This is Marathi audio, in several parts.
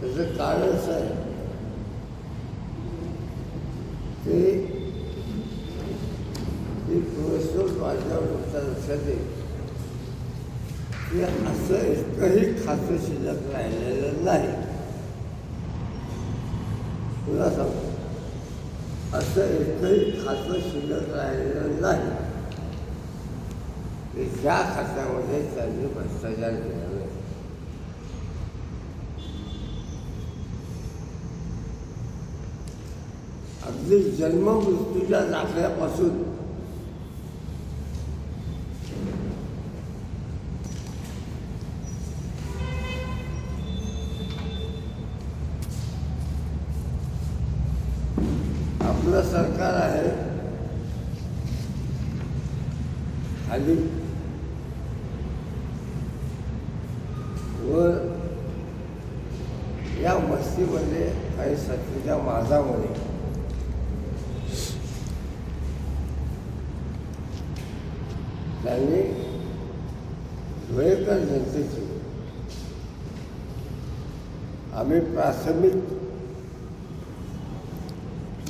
त्याचं कारण असं आहे. ते ती पुरेसोर माझ्यावर तुमच्या लक्षात येईल की असं एकही खातं शिल्लक राहिलेलं नाही. तुला सांग असं एकही खातं शिल्लक राहिलेलं नाही. की ज्या खात्यामध्ये त्यांनी भ्रष्टाचार केला जे जन्म जन्ममृत्यूच्या दाखल्यापासून आपलं सरकार आहे. खाली व या वस्तीमध्ये काही सत्तेच्या माझामध्ये त्यांनी धुळेकर जनतेची. आम्ही प्राथमिक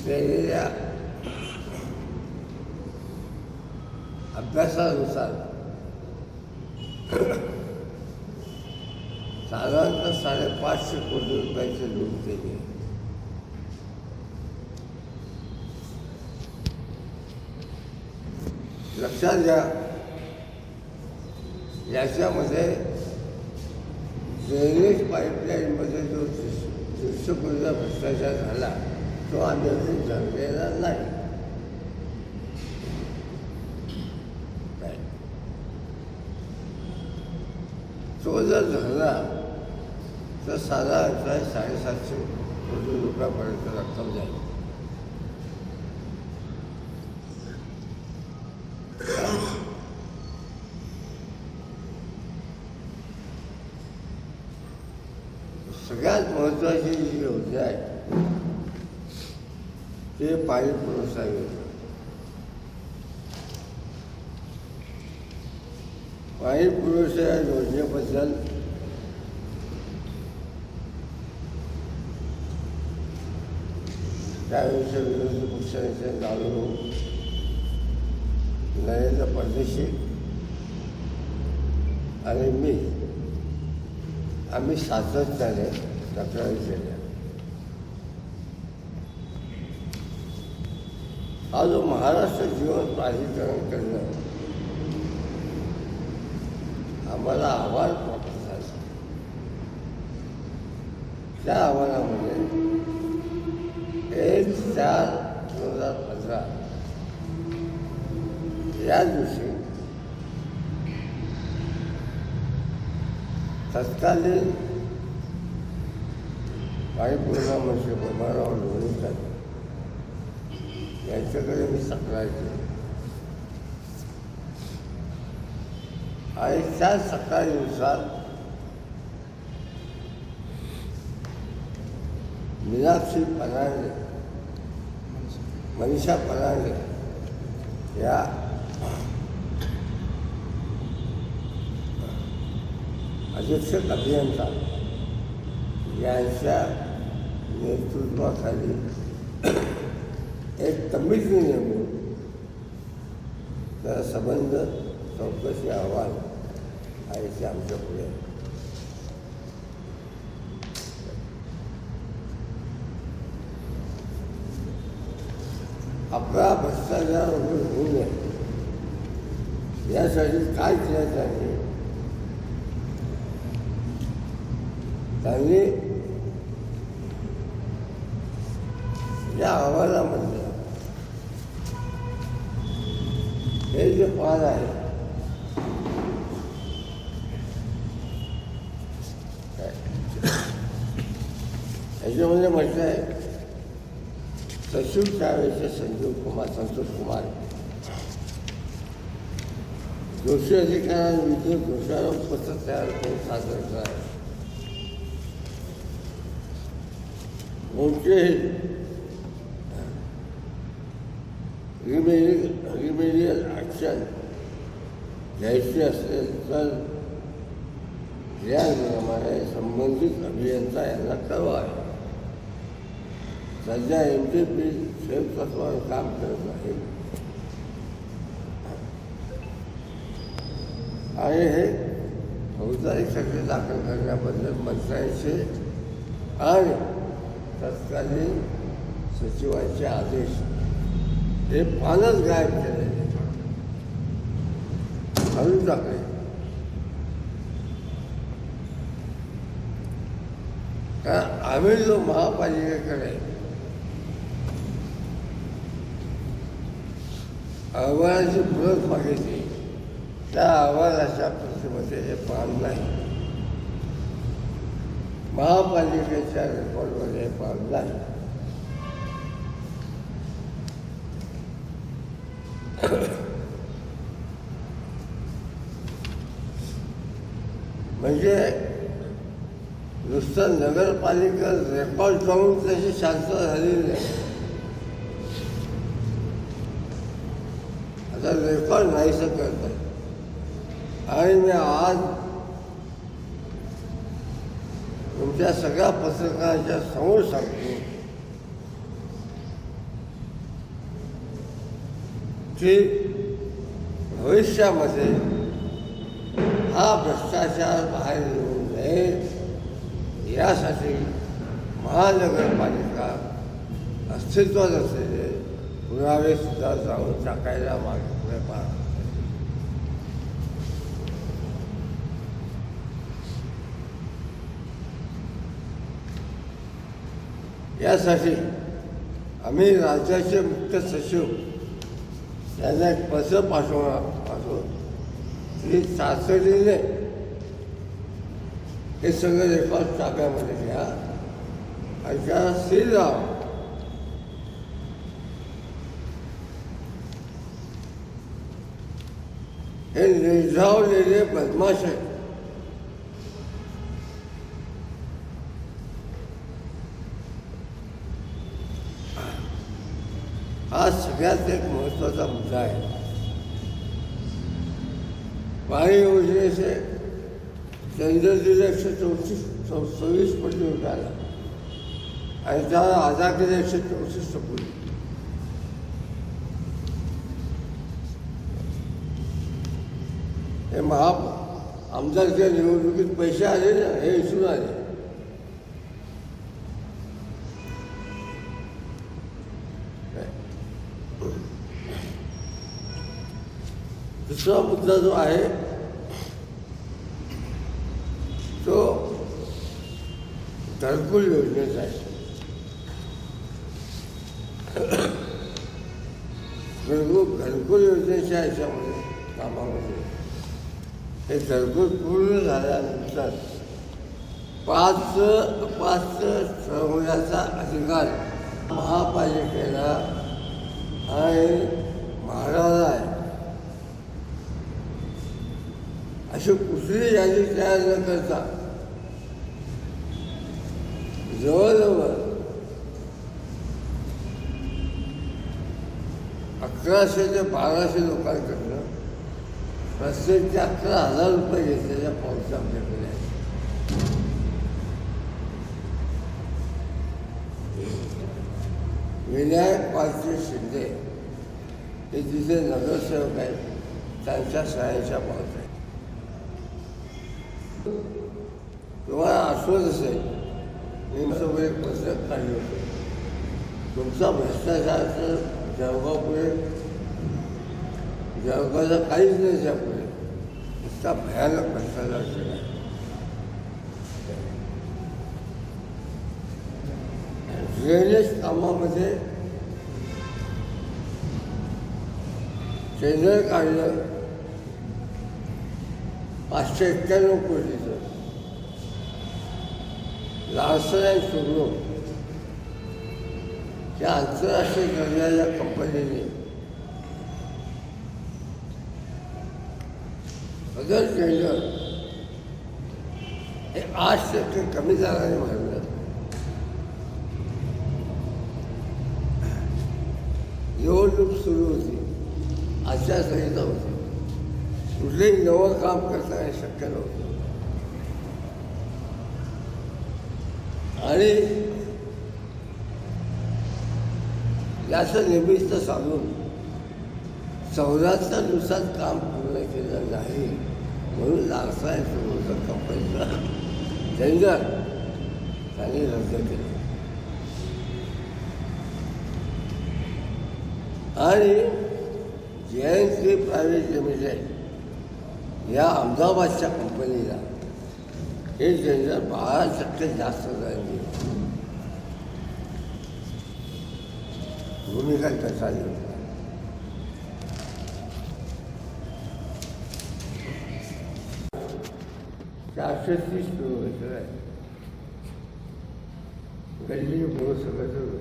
केलेल्या अभ्यासानुसार साधारणतः साडेपाचशे कोटी रुपयाचे लूट केले लक्षात घ्या याच्यामध्ये ड्रेनेज पाईपलाईनमध्ये जो दीडशे भ्रष्टाचार झाला तो आम्ही अजून नाही नाही. तो जर झाला तर साधारणतः साडेसातशे कोटी रुपयापर्यंत रक्कम जाईल सगळ्यात महत्त्वाची जी योजना आहे ते पाणी पुरवठा पुरुष पुरवठा या योजनेबद्दल त्यावेळेच्या विरोधी पक्षाचे लालू नरेंद्र परदेशी आणि मी आम्ही सातत्याने तक्रारी केल्या. हा जो महाराष्ट्र जीवन प्राधिकरण करणं आम्हाला अहवाल प्राप्त झालं. त्या अहवालामध्ये एक चार दोन हजार पंधरा या दिवशी तत्कालीन वायुपूर्णा मंत्री म्हणजे बबनराव लोणीकर यांच्याकडे मी तक्रार आणि त्या तक्रारीनुसार मीनाक्षी पराणे मनीषा पराणे या अधीक्षक अभियंता यांच्या नेतृत्वाखाली एक कमिटी नेमून त्याचा संबंध चौकशी अहवाल आहे आमच्या पुढे. आपला भ्रष्टाचार होऊ नये. यासाठी काय केलं त्यांनी त्यांनी त्या अहवालामध्ये हे जे पान आहे याच्यामध्ये म्हटलं आहे सचिव त्यावेळेचे संजीव कुमार संतोष कुमार. दोषी अधिकाऱ्यांविरुद्ध दोषारोपपत्र तयार करून सादर करा कोणतेही रिमेडियल रिमेडियल ॲक्शन घ्यायची असेल तर या नियमाने संबंधित अभियंता यांना कळवावे. सध्या एम टी पी तत्वावर काम करत आहे. आणि हे फौजदारी खटले दाखल करण्याबद्दल मंत्र्यांचे आणि तत्कालीन सचिवांचे आदेश. हे पानच गायब केले घालून टाकले कारण आम्ही जो महापालिकेकडे अहवालाची प्रत मागितली त्या अहवालाच्या प्रतिमध्ये हे पान नाही. महापालिकेच्या रेकॉर्डमध्ये हे पान नाही. म्हणजे नुसतं नगरपालिका रेकॉर्ड जाऊन त्याची शांत झालेली नाही. आता रेकॉर्ड नाहीसं करत आहे आणि मी आज तुमच्या सगळ्या पत्रकारांच्या समोर सांगतो. की भविष्यामध्ये हा भ्रष्टाचार बाहेर येऊ नये यासाठी महानगरपालिका अस्तित्वात असलेले पुरावे सुद्धा जाऊन टाकायला मागे पुढे पाहत यासाठी आम्ही राज्याचे मुख्य सचिव त्यांना एक पत्र पाठवणार पाठवून की तातडीने हे सगळं रेकॉर्ड ताब्यामध्ये घ्या. आणि त्याला सील लावा. हे निर्धावलेले बदमाश आहेत. हा सगळ्यात एक महत्त्वाचा मुद्दा आहे. पाणी योजनेचे टेंडर दिले एकशे चौतीस चौ चोवीस कोटी रुपयाला. आणि त्याला आधार केले एकशे चौसष्ट कोटी हे महा आमदारच्या निवडणुकीत पैसे आले ना हे इशून आले. दुसरा मुद्दा जो आहे तो घरकुल योजनेचा आहे. घरकुल घरकुल योजनेच्या ह्याच्यामध्ये कामामध्ये हे घरकुल पूर्ण झाल्यानंतर पाच पाच ठरवण्याचा अधिकार महापालिकेला आणि महाराजा आहे. कुठली यादी तयार न करता जवळजवळ अकराशे ते बाराशे लोकांकडनं प्रत्येक अकरा हजार रुपये घेतलेल्या पावसा आपल्याकडे आहे. विनायक पालचे शिंदे हे तिथे नगरसेवक आहेत. त्यांच्या सहाय्याच्या पावसा तुम्हाला आठवत असेल मी माझं एक पुस्तक काढलं होतं तुमचा भ्रष्टाचाराचं जळगावपुढे जळगावचा काहीच नाही त्यापुढे इतका भयानक भ्रष्टाचार केला ड्रेनेज कामामध्ये टेंडर काढलं पाचशे एक्क्याण्णव कोटीचं लार्सन अँड या आंतरराष्ट्रीय दर्जाच्या कंपनीने अदर केलं हे आठ टक्के कमी दराने वाढलं निवडणूक सुरू होती आचारसंहिता होती. कुठलंही नवं काम करता हे शक्य नव्हतं. आणि याचं निमित्त साधून चौदाच्या दिवसात काम पूर्ण केलं नाही म्हणून लालसाहेब होतं कंपनीचं टेंडर त्यांनी रद्द केलं. आणि जे प्रायव्हेट लिमिटेड या अहमदाबादच्या कंपनीला हे जनरल बारा टक्के जास्त झाली भूमिका कसाली होती चारशे तीस किलोमीटर आहे. गल्ली मुळे सगळं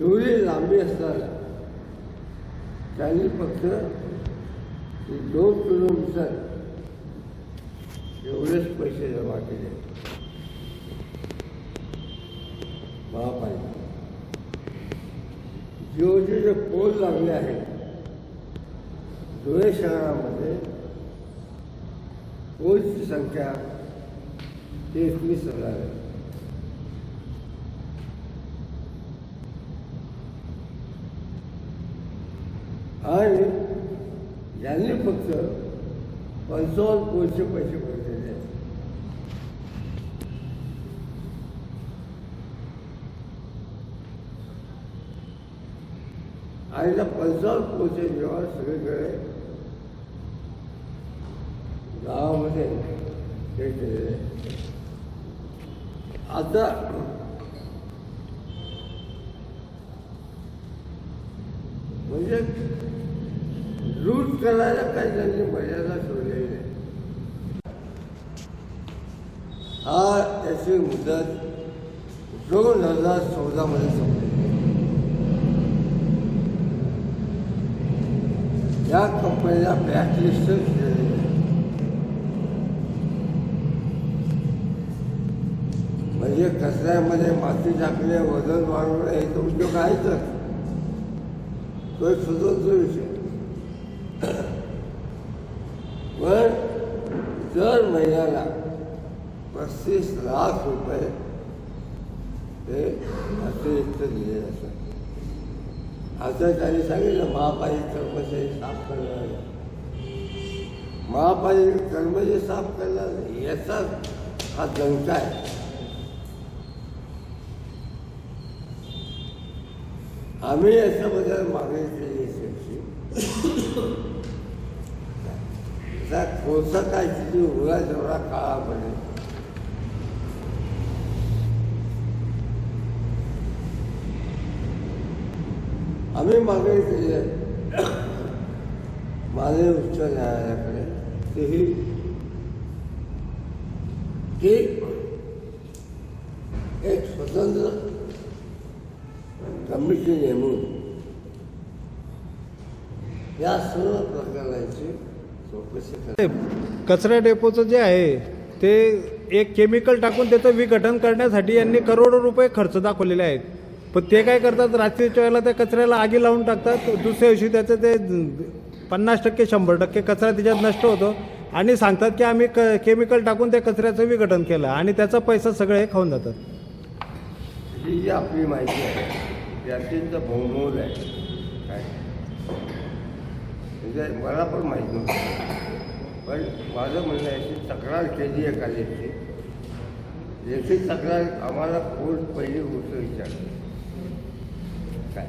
एवढी लांबी असताना त्यांनी फक्त दोन किलोमीटर एवढेच पैसे जमा केले. महापालिका जिओचे जे पोल लागले आहेत धुळे शहरामध्ये पोलची संख्या एकवीस हजार आहे. आणि यांनी फक्त पंचावन्न कोटीचे पैसे भरलेले आहेत आणि त्या पंचावन्न कोटीचे व्यवहार सगळीकडे गावामध्ये केलेले आहे. आता म्हणजे लूट करायला काही त्यांनी मर्यादा सोडलेली नाही हा त्याची मुदत दोन हजार चौदामध्ये संपली. या कंपनीला ब्लॅकलिस्ट म्हणजे कचऱ्यामध्ये माती टाकणे वजन वाढवणे हे तर उद्योग आहेतच. तो एक स्वतंत्र विषय पण दर महिन्याला पस्तीस लाख रुपये ते अतिरिक्त दिले जातात. आता त्यांनी सांगितलं महापालिका कर्मचारी साफ करणार महापालिका कर्मचारी साफ करणार नाही. याचा हा दंका आहे. आम्ही याच्याबद्दल मागणी केली त्याची त्या कोळसा काय किती उघडा जेवढा काळा पडेल आम्ही मागणी केली आहे. माननीय उच्च न्यायालयाकडे तेही की एक स्वतंत्र कमिटी नेमून या सर्व प्रकरणाची चौकशी कचरा डेपोचं जे आहे ते एक केमिकल टाकून त्याचं विघटन करण्यासाठी यांनी करोडो रुपये खर्च दाखवलेले आहेत. पण ते काय करतात रात्रीच्या वेळेला त्या कचऱ्याला आगी लावून टाकतात दुसऱ्या दिवशी त्याचं ते पन्नास टक्के शंभर टक्के कचरा त्याच्यात नष्ट होतो आणि सांगतात की आम्ही क केमिकल टाकून त्या कचऱ्याचं विघटन केलं आणि त्याचा पैसा सगळे खाऊन जातात. ही आपली माहिती आहे. अत्यंत बहुमोल आहे. काय? म्हणजे मला पण माहीत नव्हतं. पण माझं म्हणणं आहे की तक्रार केली आहे कालेजची. लेखी तक्रार आम्हाला कोर्ट पहिली गोष्ट विचारते. काय?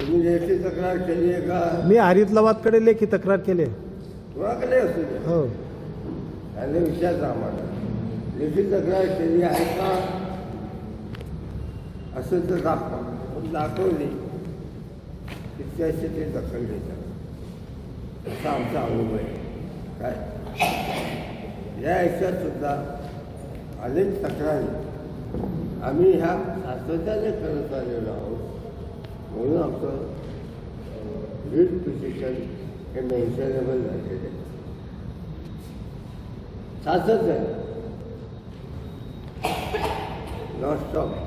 तुम्ही लेखी तक्रार केली आहे का? मी हरितलवादकडे लेखी तक्रार केली आहे. कोणाकडे असू द्या हो. त्याने विचारलं आम्हाला. लेखी तक्रार केली आहे का? असं तर दाखवा पण दाखवली की त्याचे ते दखल घेतात असा आमचा अनुभव आहे. काय? या याच्यात सुद्धा अनेक तक्रारी आम्ही ह्या सातत्याने करत आलेलो आहोत. म्हणून आमचं लीड पिटिशन हे मेन्शनेबल झालेलं आहे. सातत्याने नॉनस्टॉप